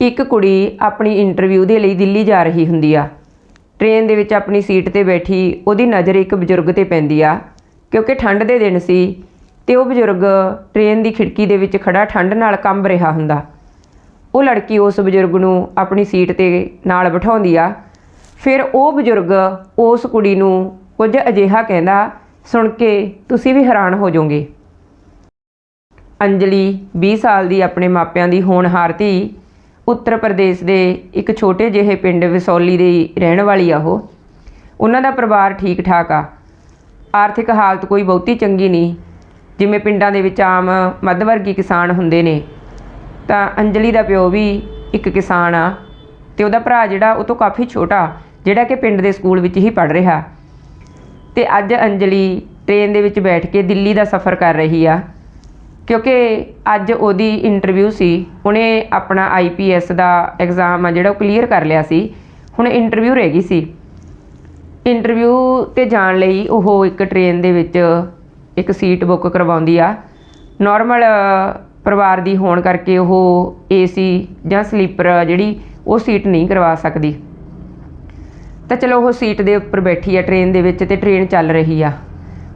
ਇੱਕ ਕੁੜੀ ਆਪਣੀ ਇੰਟਰਵਿਊ ਦੇ ਲਈ ਦਿੱਲੀ ਜਾ ਰਹੀ ਹੁੰਦੀ ਆ। ਟ੍ਰੇਨ ਦੇ ਵਿੱਚ ਆਪਣੀ ਸੀਟ ਤੇ ਬੈਠੀ ਉਹਦੀ ਨਜ਼ਰ ਇੱਕ ਬਜ਼ੁਰਗ ਤੇ ਪੈਂਦੀ ਆ। ਕਿਉਂਕਿ ਠੰਡ ਦੇ ਦਿਨ ਸੀ ਤੇ ਉਹ ਬਜ਼ੁਰਗ ਟ੍ਰੇਨ ਦੀ ਖਿੜਕੀ ਦੇ ਵਿੱਚ ਖੜਾ ਠੰਡ ਨਾਲ ਕੰਬ ਰਿਹਾ ਹੁੰਦਾ। ਉਹ ਲੜਕੀ ਉਸ ਬਜ਼ੁਰਗ ਨੂੰ ਆਪਣੀ ਸੀਟ ਤੇ ਨਾਲ ਬਿਠਾਉਂਦੀ ਆ। ਫਿਰ ਉਹ ਬਜ਼ੁਰਗ ਉਸ ਕੁੜੀ ਨੂੰ ਕੁਝ ਅਜਿਹਾ ਕਹਿੰਦਾ, ਸੁਣ ਕੇ ਤੁਸੀਂ ਵੀ ਹੈਰਾਨ ਹੋ ਜਾਓਗੇ। ਅੰਜਲੀ 20 ਸਾਲ ਦੀ ਆਪਣੇ ਮਾਪਿਆਂ ਦੀ ਹੋਣਹਾਰ ਧੀ ਉੱਤਰ ਪ੍ਰਦੇਸ਼ ਦੇ ਇੱਕ ਛੋਟੇ ਜਿਹੇ ਪਿੰਡ ਵਿਸੌਲੀ ਦੀ ਰਹਿਣ ਵਾਲੀ ਆ ਉਹ। ਉਹਨਾਂ ਦਾ ਪਰਿਵਾਰ ਠੀਕ ਠਾਕ ਆ। ਆਰਥਿਕ ਹਾਲਤ ਕੋਈ ਬਹੁਤੀ ਚੰਗੀ ਨਹੀਂ। ਜਿਵੇਂ ਪਿੰਡਾਂ ਦੇ ਵਿੱਚ ਆਮ ਮੱਧ ਵਰਗੀ ਕਿਸਾਨ ਹੁੰਦੇ ਨੇ, ਤਾਂ ਅੰਜਲੀ ਦਾ ਪਿਓ ਵੀ ਇੱਕ ਕਿਸਾਨ ਆ ਤੇ ਉਹਦਾ ਭਰਾ ਜਿਹੜਾ ਉਹ ਤੋਂ ਕਾਫੀ ਛੋਟਾ, ਜਿਹੜਾ ਕਿ ਪਿੰਡ ਦੇ ਸਕੂਲ ਵਿੱਚ ਹੀ ਪੜ ਰਿਹਾ। ਤੇ ਅੱਜ ਅੰਜਲੀ ਟ੍ਰੇਨ ਦੇ ਵਿੱਚ ਬੈਠ ਕੇ ਦਿੱਲੀ ਦਾ ਸਫ਼ਰ ਕਰ ਰਹੀ ਆ। ਕਿਉਂਕਿ ਅੱਜ ਉਹਦੀ ਇੰਟਰਵਿਊ ਸੀ, ਉਹਨੇ ਆਪਣਾ ਆਈਪੀਐਸ ਦਾ ਐਗਜ਼ਾਮ ਆ ਜਿਹੜਾ ਉਹ ਕਲੀਅਰ ਕਰ ਲਿਆ ਸੀ, ਹੁਣ ਇੰਟਰਵਿਊ ਰਹਿ ਗਈ ਸੀ। ਇੰਟਰਵਿਊ ਤੇ ਜਾਣ ਲਈ ਉਹ ਇੱਕ ਟ੍ਰੇਨ ਦੇ ਵਿੱਚ ਇੱਕ ਸੀਟ ਬੁੱਕ ਕਰਵਾਉਂਦੀ ਆ। ਨਾਰਮਲ ਪਰਿਵਾਰ ਦੀ ਹੋਣ ਕਰਕੇ ਉਹ ਏਸੀ ਜਾਂ ਸਲੀਪਰ ਜਿਹੜੀ, ਉਹ ਸੀਟ ਨਹੀਂ ਕਰਵਾ ਸਕਦੀ। ਤਾਂ ਚਲੋ ਉਹ ਸੀਟ ਦੇ ਉੱਪਰ ਬੈਠੀ ਆ ਟ੍ਰੇਨ ਦੇ ਵਿੱਚ ਤੇ ਟ੍ਰੇਨ ਚੱਲ ਰਹੀ ਆ।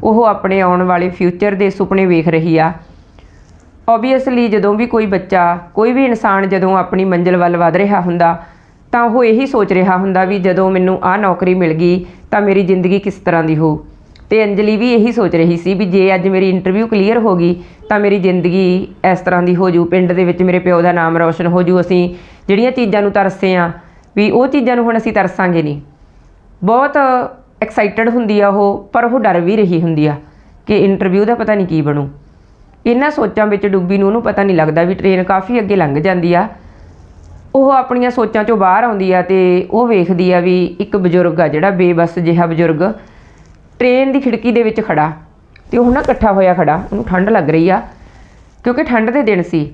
ਉਹ ਆਪਣੇ ਆਉਣ ਵਾਲੇ ਫਿਊਚਰ ਦੇ ਸੁਪਨੇ ਵੇਖ ਰਹੀ ਆ। ਓਬਵੀਅਸਲੀ ਜਦੋਂ ਵੀ ਕੋਈ ਬੱਚਾ, ਕੋਈ ਵੀ ਇਨਸਾਨ ਜਦੋਂ ਆਪਣੀ ਮੰਜ਼ਿਲ ਵੱਲ ਵਧ ਰਿਹਾ ਹੁੰਦਾ, ਤਾਂ ਉਹ ਇਹੀ ਸੋਚ ਰਿਹਾ ਹੁੰਦਾ ਵੀ ਜਦੋਂ ਮੈਨੂੰ ਆਹ ਨੌਕਰੀ ਮਿਲ ਗਈ, ਤਾਂ ਮੇਰੀ ਜ਼ਿੰਦਗੀ ਕਿਸ ਤਰ੍ਹਾਂ ਦੀ ਹੋ ਤੇ ਅੰਜਲੀ ਵੀ ਇਹੀ ਸੋਚ ਰਹੀ ਸੀ ਵੀ ਜੇ ਅੱਜ ਮੇਰੀ ਇੰਟਰਵਿਊ ਕਲੀਅਰ ਹੋ ਗਈ, ਤਾਂ ਮੇਰੀ ਜ਼ਿੰਦਗੀ ਇਸ ਤਰ੍ਹਾਂ ਦੀ ਹੋ ਜੂ ਪਿੰਡ ਦੇ ਵਿੱਚ ਮੇਰੇ ਪਿਓ ਦਾ ਨਾਮ ਰੌਸ਼ਨ ਹੋ ਜੂ ਅਸੀਂ ਜਿਹੜੀਆਂ ਚੀਜ਼ਾਂ ਨੂੰ ਤਰਸੇ ਆ, ਵੀ ਉਹ ਚੀਜ਼ਾਂ ਨੂੰ ਹੁਣ ਅਸੀਂ ਤਰਸਾਂਗੇ ਨਹੀਂ। ਬਹੁਤ ਐਕਸਾਈਟਡ ਹੁੰਦੀ ਆ ਉਹ, ਪਰ ਉਹ ਡਰ ਵੀ ਰਹੀ ਹੁੰਦੀ ਆ ਕਿ ਇੰਟਰਵਿਊ ਦਾ ਪਤਾ ਨਹੀਂ ਕੀ ਬਣੂ। ਇਹਨਾਂ ਸੋਚਾਂ ਵਿੱਚ ਡੁੱਬੀ ਨੂੰ ਉਹਨੂੰ ਪਤਾ ਨਹੀਂ ਲੱਗਦਾ ਵੀ ਟ੍ਰੇਨ ਕਾਫੀ ਅੱਗੇ ਲੰਘ ਜਾਂਦੀ ਆ। ਉਹ ਆਪਣੀਆਂ ਸੋਚਾਂ ਚੋਂ ਬਾਹਰ ਆਉਂਦੀ ਆ ਤੇ ਉਹ ਵੇਖਦੀ ਆ ਵੀ ਇੱਕ ਬਜ਼ੁਰਗ ਆ ਜਿਹੜਾ ਬੇਬਸ ਜਿਹਾ ਬਜ਼ੁਰਗ ਟ੍ਰੇਨ ਦੀ ਖਿੜਕੀ ਦੇ ਵਿੱਚ ਖੜਾ ਤੇ ਉਹ ਨਾ ਇਕੱਠਾ ਹੋਇਆ ਖੜਾ, ਉਹਨੂੰ ਠੰਡ ਲੱਗ ਰਹੀ ਆ, ਕਿਉਂਕਿ ਠੰਡ ਦੇ ਦਿਨ ਸੀ।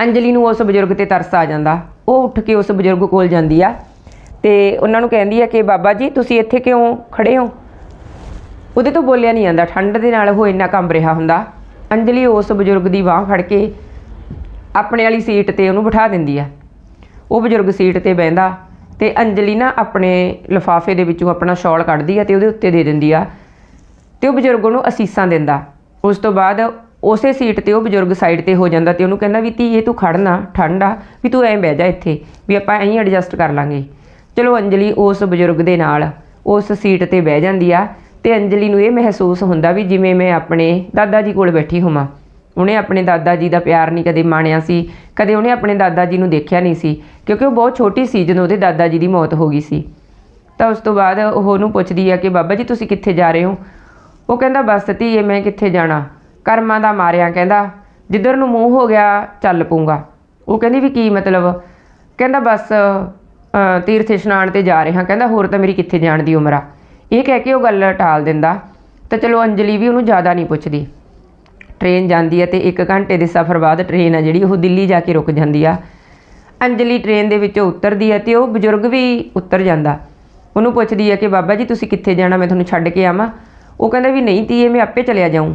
ਅੰਜਲੀ ਨੂੰ ਉਸ ਬਜ਼ੁਰਗ ਤੇ ਤਰਸ ਆ ਜਾਂਦਾ, ਉਹ ਉੱਠ ਕੇ ਉਸ ਬਜ਼ੁਰਗ ਕੋਲ ਜਾਂਦੀ ਆ ਤੇ ਉਹਨਾਂ ਨੂੰ ਕਹਿੰਦੀ ਆ ਕਿ ਬਾਬਾ ਜੀ, ਤੁਸੀਂ ਇੱਥੇ ਕਿਉਂ ਖੜੇ ਹੋ? ਉਹਦੇ ਤੋਂ ਬੋਲਿਆ ਨਹੀਂ ਜਾਂਦਾ, ਠੰਡ ਦੇ ਨਾਲ ਉਹ ਇੰਨਾ ਕੰਬ ਰਿਹਾ ਹੁੰਦਾ। ਅੰਜਲੀ ਉਸ ਬਜ਼ੁਰਗ ਦੀ ਬਾਹ ਫੜ ਕੇ ਆਪਣੇ ਵਾਲੀ ਸੀਟ ਤੇ ਉਹਨੂੰ ਬਿਠਾ ਦਿੰਦੀ ਆ। ਉਹ ਬਜ਼ੁਰਗ ਸੀਟ ਤੇ ਬਹਿੰਦਾ ਤੇ ਅੰਜਲੀ ਨਾ ਆਪਣੇ ਲਿਫਾਫੇ ਦੇ ਵਿੱਚੋਂ ਆਪਣਾ ਸ਼ਾਲ ਕੱਢਦੀ ਆ ਤੇ ਉਹਦੇ ਉੱਤੇ ਦੇ ਦਿੰਦੀ ਆ ਤੇ ਉਹ ਬਜ਼ੁਰਗ ਨੂੰ ਅਸੀਸਾਂ ਦਿੰਦਾ। ਉਸ ਤੋਂ ਬਾਅਦ ਉਸੇ ਸੀਟ ਤੇ ਉਹ ਬਜ਼ੁਰਗ ਸਾਈਡ ਤੇ ਹੋ ਜਾਂਦਾ ਤੇ ਉਹਨੂੰ ਕਹਿੰਦਾ ਵੀ ਧੀਏ, ਤੂੰ ਖੜਨਾ ਠੰਡ ਆ, ਵੀ ਤੂੰ ਐਂ ਬਹਿ ਜਾ ਇੱਥੇ, ਵੀ ਆਪਾਂ ਐਂ ਐਡਜਸਟ ਕਰ ਲਾਂਗੇ। ਚਲੋ ਅੰਜਲੀ ਉਸ ਬਜ਼ੁਰਗ ਦੇ ਨਾਲ ਉਸ ਸੀਟ ਤੇ ਬਹਿ ਜਾਂਦੀ ਆ ਤੇ ਅੰਜਲੀ ਨੂੰ ਇਹ ਮਹਿਸੂਸ ਹੁੰਦਾ ਵੀ ਜਿਵੇਂ ਮੈਂ ਆਪਣੇ ਦਾਦਾ ਜੀ ਕੋਲ ਬੈਠੀ ਹੋਵਾਂ। ਉਹਨੇ ਆਪਣੇ ਦਾਦਾ ਜੀ ਦਾ ਪਿਆਰ ਨਹੀਂ ਕਦੇ ਮਾਣਿਆ ਸੀ, ਕਦੇ ਉਹਨੇ ਆਪਣੇ ਦਾਦਾ ਜੀ ਨੂੰ ਦੇਖਿਆ ਨਹੀਂ ਸੀ, ਕਿਉਂਕਿ ਉਹ ਬਹੁਤ ਛੋਟੀ ਸੀ ਜਦੋਂ ਉਹਦੇ ਦਾਦਾ ਜੀ ਦੀ ਮੌਤ ਹੋ ਗਈ ਸੀ। ਤਾਂ ਉਸ ਤੋਂ ਬਾਅਦ ਉਹ ਉਹਨੂੰ ਪੁੱਛਦੀ ਆ ਕਿ, ਬਾਬਾ ਜੀ, ਤੁਸੀਂ ਕਿੱਥੇ ਜਾ ਰਹੇ ਹੋ? ਉਹ ਕਹਿੰਦਾ, ਬਸ ਧੀਏ, ਮੈਂ ਕਿੱਥੇ ਜਾਣਾ? ਕਰਮਾਂ ਦਾ ਮਾਰਿਆ, ਕਹਿੰਦਾ। ਜਿੱਧਰ ਨੂੰ ਮੂੰਹ ਹੋ ਗਿਆ, ਚੱਲ ਪੂੰਗਾ ਉਹ ਕਹਿੰਦੀ, ਵੀ ਕੀ ਮਤਲਬ? ਕਹਿੰਦਾ, ਬਸ ਤੀਰਥ ਇਸ਼ਨਾਨ ਤੇ ਜਾ ਰਿਹਾ। ਕਹਿੰਦਾ, ਹੋਰ ਤਾਂ ਮੇਰੀ ਕਿੱਥੇ ਜਾਣ ਦੀ ਉਮਰ ਆ? ਇਹ ਕਹਿ ਕੇ ਉਹ ਗੱਲ ਟਾਲ ਦਿੰਦਾ, ਤਾਂ ਚਲੋ ਅੰਜਲੀ ਵੀ ਉਹਨੂੰ ਜ਼ਿਆਦਾ ਨਹੀਂ ਪੁੱਛਦੀ। ਟ੍ਰੇਨ ਜਾਂਦੀ ਹੈ ਤੇ 1 ਘੰਟੇ ਦੇ ਸਫ਼ਰ ਬਾਅਦ ਟ੍ਰੇਨ ਆ ਜਿਹੜੀ, ਉਹ ਦਿੱਲੀ ਜਾ ਕੇ ਰੁਕ ਜਾਂਦੀ ਆ। ਅੰਜਲੀ ਟ੍ਰੇਨ ਦੇ ਵਿੱਚੋਂ ਉਤਰਦੀ ਹੈ ਤੇ ਉਹ ਬਜ਼ੁਰਗ ਵੀ ਉਤਰ ਜਾਂਦਾ। ਉਹਨੂੰ ਪੁੱਛਦੀ ਹੈ ਕਿ, ਬਾਬਾ ਜੀ, ਤੁਸੀਂ ਕਿੱਥੇ ਜਾਣਾ? ਮੈਂ ਤੁਹਾਨੂੰ ਛੱਡ ਕੇ ਆਵਾਂ। ਉਹ ਕਹਿੰਦਾ ਵੀ, ਨਹੀਂ ਧੀਏ, ਮੈਂ ਆਪੇ ਚਲਿਆ ਜਾਊਂ।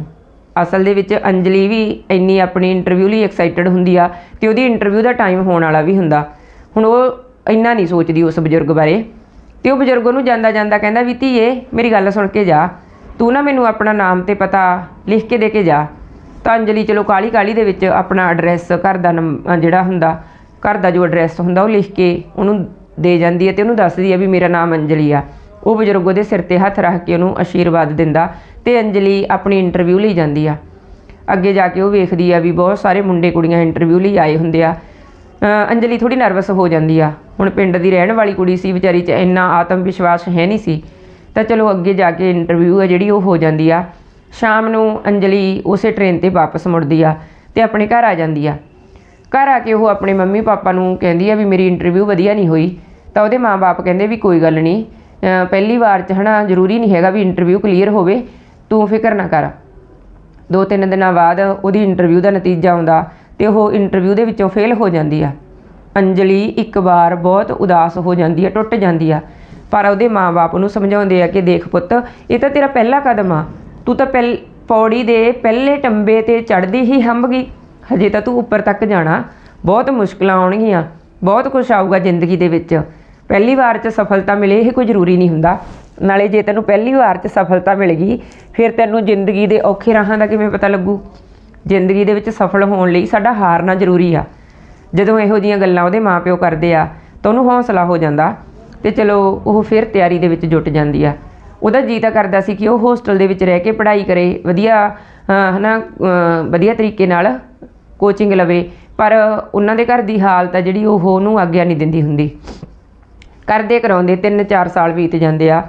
ਅਸਲ ਦੇ ਵਿੱਚ ਅੰਜਲੀ ਵੀ ਇੰਨੀ ਆਪਣੀ ਇੰਟਰਵਿਊ ਲਈ ਐਕਸਾਈਟਡ ਹੁੰਦੀ ਆ ਤੇ ਉਹਦੀ ਇੰਟਰਵਿਊ ਦਾ ਟਾਈਮ ਹੋਣ ਵਾਲਾ ਵੀ ਹੁੰਦਾ। ਹੁਣ ਉਹ ਇੰਨਾ ਨਹੀਂ ਸੋਚਦੀ ਉਸ ਬਜ਼ੁਰਗ ਬਾਰੇ। ਤੇ ਉਹ ਬਜ਼ੁਰਗ ਨੂੰ ਜਾਂਦਾ ਜਾਂਦਾ ਕਹਿੰਦਾ, ਵੀ ਧੀਏ, ਮੇਰੀ ਗੱਲ ਸੁਣ ਕੇ ਜਾ। ਤੂੰ ਨਾ ਮੈਨੂੰ ਆਪਣਾ ਨਾਮ ਤੇ ਪਤਾ ਲਿਖ ਕੇ ਦੇ ਕੇ ਜਾ। ਤਾਂ ਅੰਜਲੀ ਚਲੋ ਕਾਲੀ ਕਾਲੀ ਦੇ ਵਿੱਚ ਆਪਣਾ ਐਡਰੈਸ ਘਰ ਦਾ ਨੰਮ- ਜਿਹੜਾ ਹੁੰਦਾ, ਘਰ ਦਾ ਜੋ ਐਡਰੈਸ ਹੁੰਦਾ, ਉਹ ਲਿਖ ਕੇ ਉਹਨੂੰ ਦੇ ਜਾਂਦੀ ਹੈ ਤੇ ਉਹਨੂੰ ਦੱਸਦੀ ਹੈ ਵੀ ਮੇਰਾ ਨਾਮ ਅੰਜਲੀ ਆ। ਉਹ ਬਜ਼ੁਰਗ ਉਹਦੇ ਸਿਰ ਤੇ ਹੱਥ ਰੱਖ ਕੇ ਉਹਨੂੰ ਆਸ਼ੀਰਵਾਦ ਦਿੰਦਾ ਤੇ ਅੰਜਲੀ ਆਪਣੀ ਇੰਟਰਵਿਊ ਲਈ ਜਾਂਦੀ ਆ। ਅੱਗੇ ਜਾ ਕੇ ਉਹ ਵੇਖਦੀ ਆ ਵੀ ਬਹੁਤ ਸਾਰੇ ਮੁੰਡੇ ਕੁੜੀਆਂ ਇੰਟਰਵਿਊ ਲਈ ਆਏ ਹੁੰਦੇ ਆ। ਅੰਜਲੀ ਥੋੜੀ ਨਰਵਸ ਹੋ ਜਾਂਦੀ ਆ। ਹੁਣ ਪਿੰਡ ਦੀ ਰਹਿਣ ਵਾਲੀ ਕੁੜੀ ਸੀ, ਵਿਚਾਰੀ 'ਚ ਇੰਨਾ ਆਤਮ ਵਿਸ਼ਵਾਸ ਹੈ ਨਹੀਂ ਸੀ। ਤਾਂ ਚਲੋ ਅੱਗੇ ਜਾ ਕੇ ਇੰਟਰਵਿਊ ਆ ਜਿਹੜੀ ਉਹ ਹੋ ਜਾਂਦੀ ਆ। ਸ਼ਾਮ ਨੂੰ ਅੰਜਲੀ ਉਸੇ ਟ੍ਰੇਨ ਤੇ ਵਾਪਸ ਮੁੜਦੀ ਆ ਤੇ ਆਪਣੇ ਘਰ ਆ ਜਾਂਦੀ ਆ। ਘਰ ਆ ਕੇ ਉਹ ਆਪਣੇ ਮੰਮੀ ਪਾਪਾ ਨੂੰ ਕਹਿੰਦੀ ਆ ਵੀ ਮੇਰੀ ਇੰਟਰਵਿਊ ਵਧੀਆ ਨਹੀਂ ਹੋਈ। ਤਾਂ ਉਹਦੇ ਮਾਪੇ ਕਹਿੰਦੇ ਵੀ ਕੋਈ ਗੱਲ ਨਹੀਂ ਪਹਿਲੀ ਵਾਰ ਚ ਹਨਾ ਜ਼ਰੂਰੀ ਨਹੀਂ ਹੈਗਾ ਵੀ ਇੰਟਰਵਿਊ ਕਲੀਅਰ ਹੋਵੇ, ਤੂੰ ਫਿਕਰ ਨਾ ਕਰ। ਦੋ ਤਿੰਨ ਦਿਨਾਂ ਬਾਅਦ ਉਹਦੀ ਇੰਟਰਵਿਊ ਦਾ ਨਤੀਜਾ ਆਉਂਦਾ। ਤੇ ਉਹ ਇੰਟਰਵਿਊ ਦੇ ਵਿੱਚੋਂ ਫੇਲ ਹੋ ਜਾਂਦੀ ਆ। ਅੰਜਲੀ ਇੱਕ ਵਾਰ ਬਹੁਤ ਉਦਾਸ ਹੋ ਜਾਂਦੀ ਆ, ਟੁੱਟ ਜਾਂਦੀ ਆ। ਪਰ ਉਹਦੇ ਮਾਪੇ ਨੂੰ ਸਮਝਾਉਂਦੇ ਆ ਕਿ ਦੇਖ ਪੁੱਤ, ਇਹ ਤਾਂ ਤੇਰਾ ਪਹਿਲਾ ਕਦਮ ਆ। ਤੂੰ ਤਾਂ ਪਹਿਲ, ਪੌੜੀ ਦੇ ਪਹਿਲੇ ਟੰਬੇ ਤੇ ਚੜ੍ਹਦੀ ਹੀ ਹੰਭ ਗਈ। ਹਜੇ ਤਾਂ ਤੂੰ ਉੱਪਰ ਤੱਕ ਜਾਣਾ। ਬਹੁਤ ਮੁਸ਼ਕਲਾਂ ਆਉਣਗੀਆਂ। ਬਹੁਤ ਕੁਝ ਆਊਗਾ ਜ਼ਿੰਦਗੀ ਦੇ ਵਿੱਚ। ਪਹਿਲੀ ਵਾਰ 'ਚ ਸਫਲਤਾ ਮਿਲੇ ਇਹ ਕੋਈ ਜ਼ਰੂਰੀ ਨਹੀਂ ਹੁੰਦਾ। ਨਾਲੇ ਜੇ ਤੈਨੂੰ ਪਹਿਲੀ ਵਾਰ 'ਚ ਸਫਲਤਾ ਮਿਲ ਗਈ, ਫਿਰ ਤੈਨੂੰ ਜ਼ਿੰਦਗੀ ਦੇ ਔਖੇ ਰਾਹਾਂ ਦਾ ਕਿਵੇਂ ਪਤਾ ਲੱਗੂ? ਜ਼ਿੰਦਗੀ ਦੇ ਵਿੱਚ ਸਫਲ ਹੋਣ ਲਈ ਸਾਡਾ ਹਾਰਨਾ ਜ਼ਰੂਰੀ ਆ। ਜਦੋਂ ਇਹੋ ਜੀਆਂ ਗੱਲਾਂ ਉਹਦੇ ਮਾਪਿਓ ਕਰਦੇ ਆ ਤਾਂ ਉਹਨੂੰ ਹੌਸਲਾ ਹੋ ਜਾਂਦਾ ਤੇ ਚਲੋ ਉਹ ਫਿਰ ਤਿਆਰੀ ਦੇ ਵਿੱਚ ਜੁਟ ਜਾਂਦੀ ਆ। ਉਹਦਾ ਜੀ ਤਾਂ ਕਰਦਾ ਸੀ ਕਿ ਉਹ ਹੋਸਟਲ ਦੇ ਵਿੱਚ ਰਹਿ ਕੇ ਪੜ੍ਹਾਈ ਕਰੇ ਵਧੀਆ ਅਹ, ਹਨਾ ਵਧੀਆ ਤਰੀਕੇ ਨਾਲ ਕੋਚਿੰਗ ਲਵੇ ਪਰ ਉਹਨਾਂ ਦੇ ਘਰ ਦੀ ਹਾਲਤ ਆ ਜਿਹੜੀ ਉਹ ਉਹਨੂੰ ਆਗਿਆ ਨਹੀਂ ਦਿੰਦੀ ਹੁੰਦੀ। ਕਰਦੇ ਕਰਾਉਂਦੇ 3-4 ਸਾਲ ਬੀਤ ਜਾਂਦੇ ਆ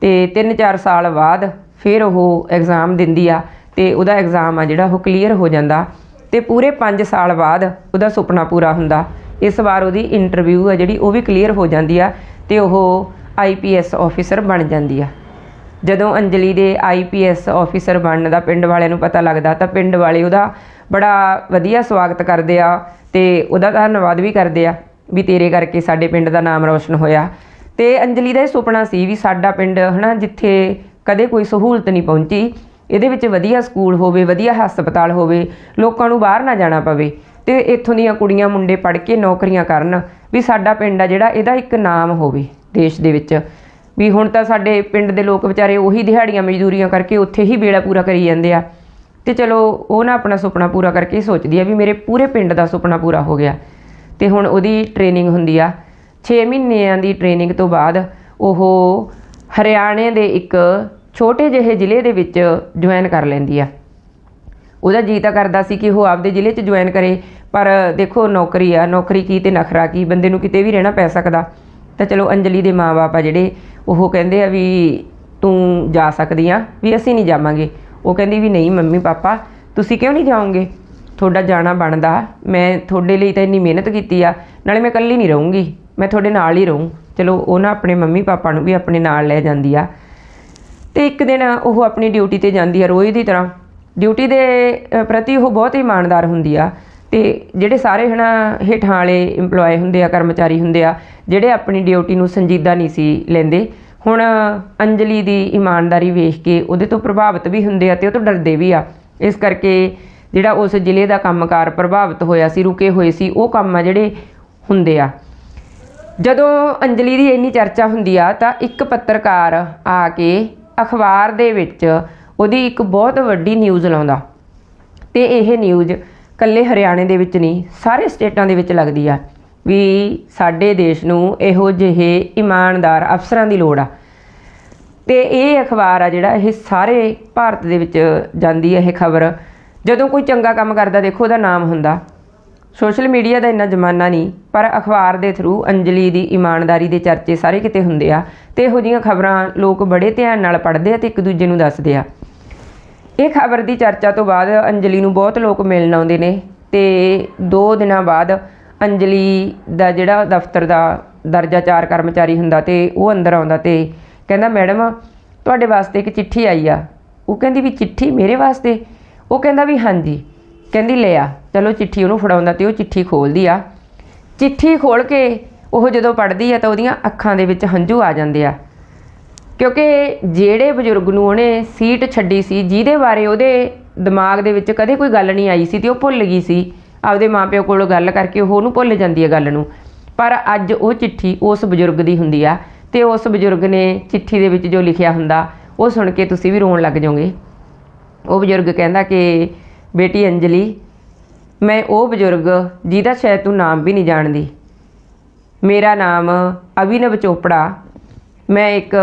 ਤੇ 3-4 ਸਾਲ ਬਾਅਦ ਫਿਰ ਉਹ ਐਗਜ਼ਾਮ ਦਿੰਦੀ ਆ ਤੇ ਉਹਦਾ ਐਗਜ਼ਾਮ ਆ ਜਿਹੜਾ, ਉਹ ਕਲੀਅਰ ਹੋ ਜਾਂਦਾ ਤੇ ਪੂਰੇ 5 ਸਾਲ ਬਾਅਦ ਉਹਦਾ ਸੁਪਨਾ ਪੂਰਾ ਹੁੰਦਾ। ਇਸ ਵਾਰ ਉਹਦੀ ਇੰਟਰਵਿਊ ਆ ਜਿਹੜੀ, ਉਹ ਵੀ ਕਲੀਅਰ ਹੋ ਜਾਂਦੀ ਆ ਤੇ ਉਹ ਆਈਪੀਐਸ ਆਫੀਸਰ ਬਣ ਜਾਂਦੀ ਆ। ਜਦੋਂ ਅੰਜਲੀ ਦੇ ਆਈਪੀਐਸ ਆਫੀਸਰ ਬਣਨ ਦਾ ਪਿੰਡ ਵਾਲਿਆਂ ਨੂੰ ਪਤਾ ਲੱਗਦਾ, ਤਾਂ ਪਿੰਡ ਵਾਲੇ ਉਹਦਾ ਬੜਾ ਵਧੀਆ ਸਵਾਗਤ ਕਰਦੇ ਆ ਤੇ ਉਹਦਾ ਧੰਨਵਾਦ ਵੀ ਕਰਦੇ ਆ ਵੀ ਤੇਰੇ ਕਰਕੇ ਸਾਡੇ ਪਿੰਡ ਦਾ ਨਾਮ ਰੌਸ਼ਨ ਹੋਇਆ। ਤੇ ਅੰਜਲੀ ਦਾ ਇਹ ਸੁਪਨਾ ਸੀ ਵੀ ਸਾਡਾ ਪਿੰਡ ਹਨਾ, ਜਿੱਥੇ ਕਦੇ ਕੋਈ ਸਹੂਲਤ ਨਹੀਂ ਪਹੁੰਚੀ। ਇਹਦੇ ਵਿੱਚ ਵਧੀਆ ਸਕੂਲ ਹੋਵੇ, ਵਧੀਆ ਹਸਪਤਾਲ ਹੋਵੇ, ਲੋਕਾਂ ਨੂੰ ਬਾਹਰ ਨਾ ਜਾਣਾ ਪਵੇ। ਤੇ ਇੱਥੋਂ ਦੀਆਂ ਕੁੜੀਆਂ ਮੁੰਡੇ ਪੜ੍ਹ ਕੇ ਨੌਕਰੀਆਂ ਕਰਨ ਵੀ ਸਾਡਾ ਪਿੰਡ ਆ ਜਿਹੜਾ ਇਹਦਾ ਇੱਕ ਨਾਮ ਹੋਵੇ ਦੇਸ਼ ਦੇ ਵਿੱਚ। ਵੀ ਹੁਣ ਤਾਂ ਸਾਡੇ ਪਿੰਡ ਦੇ ਲੋਕ ਵਿਚਾਰੇ ਉਹੀ ਦਿਹਾੜੀਆਂ ਮਜ਼ਦੂਰੀਆਂ ਕਰਕੇ ਉੱਥੇ ਹੀ ਵੇਲਾ ਪੂਰਾ ਕਰੀ ਜਾਂਦੇ ਆ। ਤੇ ਚਲੋ ਉਹ ਨਾ ਆਪਣਾ ਸੁਪਨਾ ਪੂਰਾ ਕਰਕੇ ਸੋਚਦੀ ਆ ਵੀ ਮੇਰੇ ਪੂਰੇ ਪਿੰਡ ਦਾ ਸੁਪਨਾ ਪੂਰਾ ਹੋ ਗਿਆ। ਤੇ ਹੁਣ ਉਹਦੀ ਟ੍ਰੇਨਿੰਗ ਹੁੰਦੀ ਆ। 6 ਮਹੀਨਿਆਂ ਦੀ ਟ੍ਰੇਨਿੰਗ ਤੋਂ ਬਾਅਦ ਉਹ ਹਰਿਆਣੇ ਦੇ ਇੱਕ ਛੋਟੇ ਜਿਹੇ ਜ਼ਿਲ੍ਹੇ ਦੇ ਵਿੱਚ ਜੁਆਇਨ ਕਰ ਲੈਂਦੀ ਆ। ਉਹਦਾ ਜੀ ਤਾਂ ਕਰਦਾ ਸੀ ਕਿ ਉਹ ਆਪਦੇ ਜ਼ਿਲ੍ਹੇ 'ਚ ਜੁਆਇਨ ਕਰੇ, ਪਰ ਦੇਖੋ ਨੌਕਰੀ ਆ, ਨੌਕਰੀ ਕੀ ਤੇ ਨਖਰਾ ਕੀ, ਬੰਦੇ ਨੂੰ ਕਿਤੇ ਵੀ ਰਹਿਣਾ ਪੈ ਸਕਦਾ। ਤਾਂ ਚਲੋ ਅੰਜਲੀ ਦੇ ਮਾਪੇ ਆ ਜਿਹੜੇ, ਉਹ ਕਹਿੰਦੇ ਆ ਵੀ ਤੂੰ ਜਾ ਸਕਦੀ ਆ, ਵੀ ਅਸੀਂ ਨਹੀਂ ਜਾਵਾਂਗੇ। ਉਹ ਕਹਿੰਦੀ ਵੀ ਨਹੀਂ ਮੰਮੀ ਪਾਪਾ, ਤੁਸੀਂ ਕਿਉਂ ਨਹੀਂ ਜਾਓਗੇ? ਤੁਹਾਡਾ ਜਾਣਾ ਬਣਦਾ, ਮੈਂ ਤੁਹਾਡੇ ਲਈ ਤਾਂ ਇੰਨੀ ਮਿਹਨਤ ਕੀਤੀ ਆ, ਨਾਲੇ ਮੈਂ ਇਕੱਲੀ ਨਹੀਂ ਰਹੂੰਗੀ, ਮੈਂ ਤੁਹਾਡੇ ਨਾਲ ਹੀ ਰਹੂੰ। ਚਲੋ ਉਹ ਨਾ ਆਪਣੇ ਮੰਮੀ ਪਾਪਾ ਨੂੰ ਵੀ ਆਪਣੇ ਨਾਲ ਲੈ ਜਾਂਦੀ ਆ। ਤੇ ਇੱਕ ਦਿਨ ਉਹ ਆਪਣੀ ਡਿਊਟੀ ਤੇ ਜਾਂਦੀ ਆ ਰੋਜ਼ ਦੀ ਤਰ੍ਹਾਂ। ਡਿਊਟੀ ਦੇ ਪ੍ਰਤੀ ਉਹ ਬਹੁਤ ਇਮਾਨਦਾਰ ਹੁੰਦੀ ਆ। ਤੇ ਜਿਹੜੇ ਸਾਰੇ ਹਨਾ ਹੇਠਾਂ ਵਾਲੇ EMPLOYE ਹੁੰਦੇ ਆ, ਕਰਮਚਾਰੀ ਹੁੰਦੇ ਆ, ਜਿਹੜੇ ਆਪਣੀ ਡਿਊਟੀ ਨੂੰ ਸੰਜੀਦਾ ਨਹੀਂ ਸੀ ਲੈਂਦੇ, ਹੁਣ ਅੰਜਲੀ ਦੀ ਇਮਾਨਦਾਰੀ ਵੇਖ ਕੇ ਉਹਦੇ ਤੋਂ ਪ੍ਰਭਾਵਿਤ ਵੀ ਹੁੰਦੇ ਆ ਤੇ ਉਹ ਤੋਂ ਡਰਦੇ ਵੀ ਆ। ਇਸ ਕਰਕੇ ਜਿਹੜਾ ਉਸ ਜ਼ਿਲ੍ਹੇ ਦਾ ਕੰਮਕਾਰ ਪ੍ਰਭਾਵਿਤ ਹੋਇਆ ਸੀ, ਰੁਕੇ ਹੋਏ ਸੀ, ਉਹ ਕੰਮ ਆ ਜਿਹੜੇ ਹੁੰਦੇ ਆ। ਜਦੋਂ ਅੰਜਲੀ ਦੀ ਇੰਨੀ ਚਰਚਾ ਹੁੰਦੀ ਆ, ਤਾਂ ਇੱਕ ਪੱਤਰਕਾਰ ਆ ਕੇ ਅਖਬਾਰ ਦੇ ਵਿੱਚ ਉਹਦੀ ਇੱਕ ਬਹੁਤ ਵੱਡੀ ਨਿਊਜ਼ ਲਾਉਂਦਾ। ਤੇ ਇਹ ਨਿਊਜ਼ ਕੱਲੇ ਹਰਿਆਣੇ ਦੇ ਵਿੱਚ ਨਹੀਂ, ਸਾਰੇ ਸਟੇਟਾਂ ਦੇ ਵਿੱਚ ਲੱਗਦੀ ਆ ਵੀ ਸਾਡੇ ਦੇਸ਼ ਨੂੰ ਇਹੋ ਜਿਹੇ ਇਮਾਨਦਾਰ ਅਫਸਰਾਂ ਦੀ ਲੋੜ ਆ। ਤੇ ਇਹ ਅਖਬਾਰ ਆ ਜਿਹੜਾ ਇਹ ਸਾਰੇ ਭਾਰਤ ਦੇ ਵਿੱਚ ਜਾਂਦੀ ਹੈ ਇਹ ਖਬਰ। ਜਦੋਂ ਕੋਈ ਚੰਗਾ ਕੰਮ ਕਰਦਾ ਦੇਖੋ ਉਹਦਾ ਨਾਮ ਹੁੰਦਾ। ਸੋਸ਼ਲ ਮੀਡੀਆ ਦਾ ਇੰਨਾ ਜ਼ਮਾਨਾ ਨਹੀਂ, ਪਰ ਅਖਬਾਰ ਦੇ ਥਰੂ ਅੰਜਲੀ ਦੀ ਇਮਾਨਦਾਰੀ ਦੇ ਚਰਚੇ ਸਾਰੇ ਕਿਤੇ ਹੁੰਦੇ ਆ ਤੇ ਇਹੋ ਜਿਹੀਆਂ ਖਬਰਾਂ ਲੋਕ ਬੜੇ ਧਿਆਨ ਨਾਲ ਪੜ੍ਹਦੇ ਆ ਤੇ ਇੱਕ ਦੂਜੇ ਨੂੰ ਦੱਸਦੇ ਆ। ਇਹ ਖਬਰ ਦੀ ਚਰਚਾ ਤੋਂ ਬਾਅਦ ਅੰਜਲੀ ਨੂੰ ਬਹੁਤ ਲੋਕ ਮਿਲਣ ਆਉਂਦੇ ਨੇ ਤੇ 2 ਦਿਨਾਂ ਬਾਅਦ ਅੰਜਲੀ ਦਾ ਜਿਹੜਾ ਦਫ਼ਤਰ ਦਾ ਦਰਜਾ ਚਾਰ ਕਰਮਚਾਰੀ ਹੁੰਦਾ ਤੇ ਉਹ ਅੰਦਰ ਆਉਂਦਾ ਤੇ ਕਹਿੰਦਾ, ਮੈਡਮ, ਤੁਹਾਡੇ ਵਾਸਤੇ ਇੱਕ ਚਿੱਠੀ ਆਈ ਆ। ਉਹ ਕਹਿੰਦੀ ਵੀ, ਚਿੱਠੀ ਮੇਰੇ ਵਾਸਤੇ? ਉਹ ਕਹਿੰਦਾ ਵੀ, ਹਾਂਜੀ। ਕਹਿੰਦੀ, ਲੈ ਆ, ਚਲੋ ਚਿੱਠੀ ਉਹਨੂੰ ਫੜਾਉਂਦਾ ਤੇ ਉਹ ਚਿੱਠੀ ਖੋਲਦੀ ਆ। ਚਿੱਠੀ ਖੋਲ ਕੇ ਉਹ ਜਦੋਂ ਪੜ੍ਹਦੀ ਆ ਤਾਂ ਉਹਦੀਆਂ ਅੱਖਾਂ ਦੇ ਵਿੱਚ ਹੰਝੂ ਆ ਜਾਂਦੇ ਆ। ਕਿਉਂਕਿ ਜਿਹੜੇ ਬਜ਼ੁਰਗ ਨੂੰ ਉਹਨੇ ਸੀਟ ਛੱਡੀ ਸੀ, ਜਿਹਦੇ ਬਾਰੇ ਉਹਦੇ ਦਿਮਾਗ ਦੇ ਵਿੱਚ ਕਦੇ ਕੋਈ ਗੱਲ ਨਹੀਂ ਆਈ ਸੀ ਤੇ ਉਹ ਭੁੱਲ ਗਈ ਸੀ। ਆਪਦੇ ਮਾਪਿਓ ਕੋਲ ਗੱਲ ਕਰਕੇ ਉਹ ਉਹਨੂੰ ਭੁੱਲ ਜਾਂਦੀ ਹੈ ਗੱਲ ਨੂੰ। ਪਰ ਅੱਜ ਉਹ ਚਿੱਠੀ ਉਸ ਬਜ਼ੁਰਗ ਦੀ ਹੁੰਦੀ ਆ ਤੇ ਉਸ ਬਜ਼ੁਰਗ ਨੇ ਚਿੱਠੀ ਦੇ ਵਿੱਚ ਜੋ ਲਿਖਿਆ ਹੁੰਦਾ, ਉਹ ਸੁਣ ਕੇ ਤੁਸੀਂ ਵੀ ਰੋਣ ਲੱਗ ਜਾਓਗੇ। ਉਹ ਬਜ਼ੁਰਗ ਕਹਿੰਦਾ ਕਿ ਬੇਟੀ ਅੰਜਲੀ, ਮੈਂ ਉਹ ਬਜ਼ੁਰਗ ਜਿਹਦਾ ਸ਼ਾਇਦ ਤੂੰ ਨਾਮ ਵੀ ਨਹੀਂ ਜਾਣਦੀ। ਮੇਰਾ ਨਾਮ ਅਭਿਨਵ ਚੋਪੜਾ, ਮੈਂ ਇੱਕ